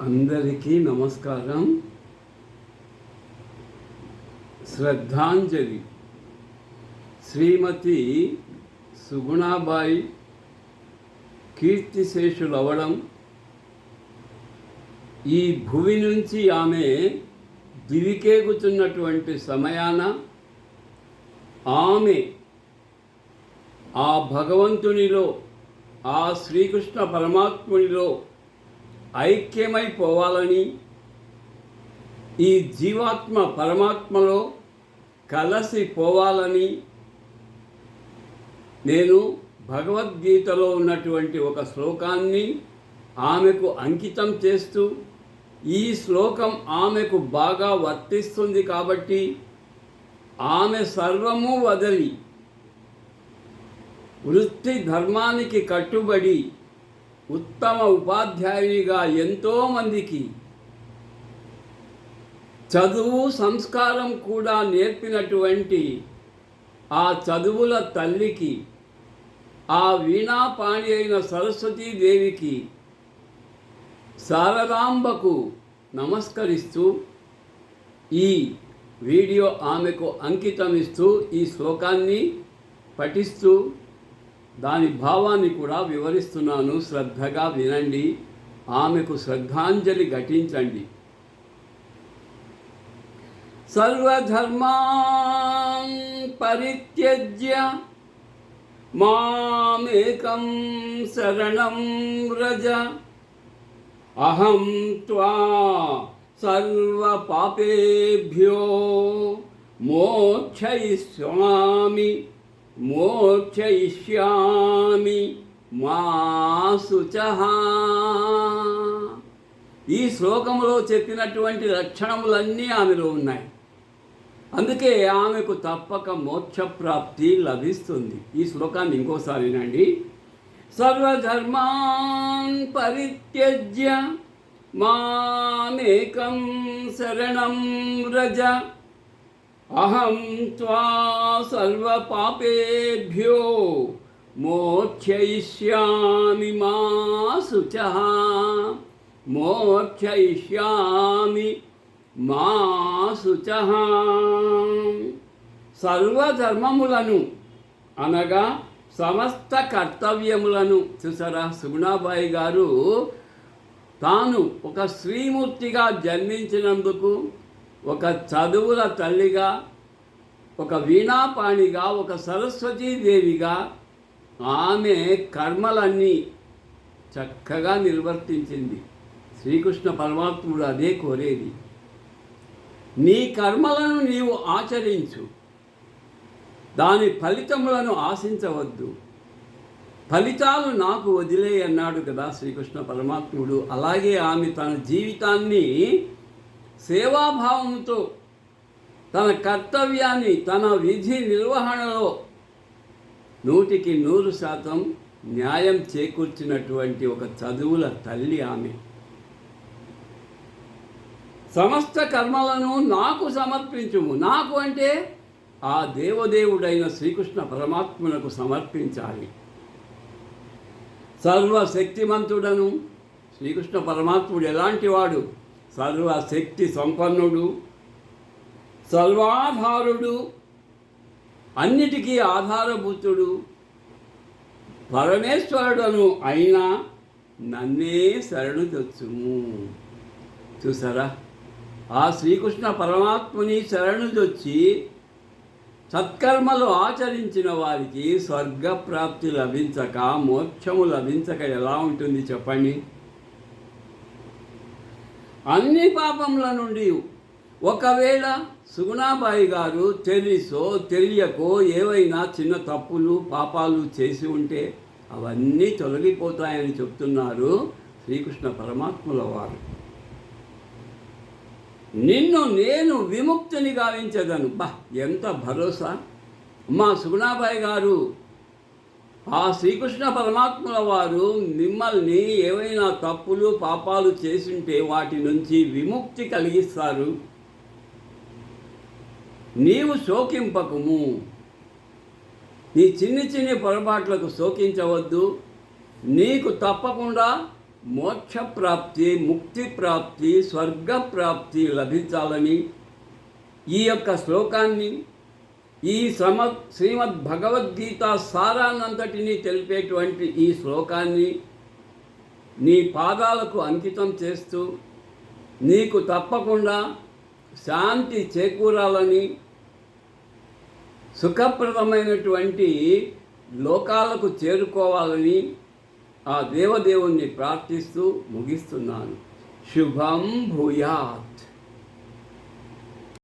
అందరికీ నమస్కారం. శ్రద్ధాంజలి. శ్రీమతి సుగుణాబాయి కీర్తిశేషులవడం. ఈ భువి నుంచి ఆమె దివికేగుతున్నటువంటి సమయాన ఆమె ఆ భగవంతునిలో ఆ శ్రీకృష్ణ పరమాత్మునిలో ఐక్యమైపోవాలని ఈ జీవాత్మ పరమాత్మలో కలసిపోవాలని నేను భగవద్గీతలో ఉన్నటువంటి ఒక శ్లోకాన్ని ఆమెకు అంకితం చేస్తూ ఈ శ్లోకం ఆమెకు బాగా వర్తిస్తుంది కాబట్టి ఆమె సర్వము వదలి వృత్తి ధర్మానికి కట్టుబడి ఉత్తమ ఉపాధ్యాయునిగా ఎంతోమందికి చదువు సంస్కారం కూడా నేర్పినటువంటి ఆ చదువుల తల్లికి ఆ వీణాపాణి అయిన సరస్వతీదేవికి శారదాంబకు నమస్కరిస్తూ ఈ వీడియో ఆమెకు అంకితం ఇస్తూ ఈ శ్లోకాన్ని పఠిస్తూ దాని భావాన్ని కూడా వివరిస్తున్నాను. శ్రద్ధగా వినండి. ఆమెకు శ్రద్ధాంజలి ఘటించండి. సర్వధర్మాన్ పరిత్యజ్య మామేకం శరణం వ్రజ. అహం త్వా సర్వపాపేభ్యో మోక్షయిష్యామి మోక్షయిష్యామి మా ఈ శ్లోకంలో చెప్పినటువంటి లక్షణములన్నీ ఆమెలో ఉన్నాయి. అందుకే ఆమెకు తప్పక మోక్షప్రాప్తి లభిస్తుంది. ఈ శ్లోకాన్ని ఇంకోసారి వినండి. సర్వధర్మాన్ పరిత్యజ్య మామేకం శరణం రజ అహం త్వా సర్వపాపేభ్యో మోక్షయిష్యామి మా శుచ మోక్షయిష్యామి మా శుచ సర్వధర్మములను అనగా సమస్త కర్తవ్యములను చూసారా? సుగుణాబాయి గారు తాను ఒక శ్రీమూర్తిగా జన్మించినందుకు ఒక చదువుల తల్లిగా ఒక వీణాపాణిగా ఒక సరస్వతీదేవిగా ఆమె కర్మలన్నీ చక్కగా నిర్వర్తించింది. శ్రీకృష్ణ పరమాత్ముడు అదే కోరేది. నీ కర్మలను నీవు ఆచరించు. దాని ఫలితములను ఆశించవద్దు. ఫలితాలు నాకు వదిలే అన్నాడు కదా శ్రీకృష్ణ పరమాత్ముడు. అలాగే ఆమె తన జీవితాన్ని సేవాభావంతో తన కర్తవ్యాన్ని తన విధి నిర్వహణలో నూటికి నూరు శాతం న్యాయం చేకూర్చినటువంటి ఒక చదువుల తల్లి ఆమె. సమస్త కర్మలను నాకు సమర్పించుము. నాకు అంటే ఆ దేవదేవుడైన శ్రీకృష్ణ పరమాత్మనకు సమర్పించాలి. సర్వశక్తిమంతుడను శ్రీకృష్ణ పరమాత్ముడు ఎలాంటి వాడు? సర్వశక్తి సంపన్నుడు సర్వాధారుడు అన్నిటికీ ఆధారభూతుడు పరమేశ్వరుడను అయినా నన్నే శరణు తెచ్చుము. చూసారా ఆ శ్రీకృష్ణ పరమాత్ముని శరణుదొచ్చి సత్కర్మలు ఆచరించిన వారికి స్వర్గప్రాప్తి లభించక మోక్షము లభించక ఎలా ఉంటుంది చెప్పండి? అన్ని పాపముల నుండి ఒకవేళ సుగుణాబాయి గారు తెలుసో తెలియకో ఏవైనా చిన్న తప్పులు పాపాలు చేసి ఉంటే అవన్నీ తొలగిపోతాయని చెప్తున్నారు శ్రీకృష్ణ పరమాత్ముల వారు. నిన్ను నేను విముక్తిని గావించదను. బా ఎంత భరోసా. మా సుగుణాబాయి గారు ఆ శ్రీకృష్ణ పరమాత్ముల వారు మిమ్మల్ని ఏవైనా తప్పులు పాపాలు చేసుంటే వాటి నుంచి విముక్తి కలిగిస్తారు. నీవు శోకింపకము. నీ చిన్ని చిన్ని పొరపాట్లకు శోకించవద్దు. నీకు తప్పకుండా మోక్ష ప్రాప్తి ముక్తి ప్రాప్తి స్వర్గ ప్రాప్తి లభించాలని ఈ యొక్క శ్లోకాన్ని ఈ శ్రమ శ్రీమద్ భగవద్గీత సారాన్నంతటినీ తెలిపేటువంటి ఈ శ్లోకాన్ని నీ పాదాలకు అంకితం చేస్తూ నీకు తప్పకుండా శాంతి చేకూరాలని సుఖప్రదమైనటువంటి లోకాలకు చేరుకోవాలని ఆ దేవదేవుణ్ణి ప్రార్థిస్తూ ముగిస్తున్నాను. శుభం భూయాత్.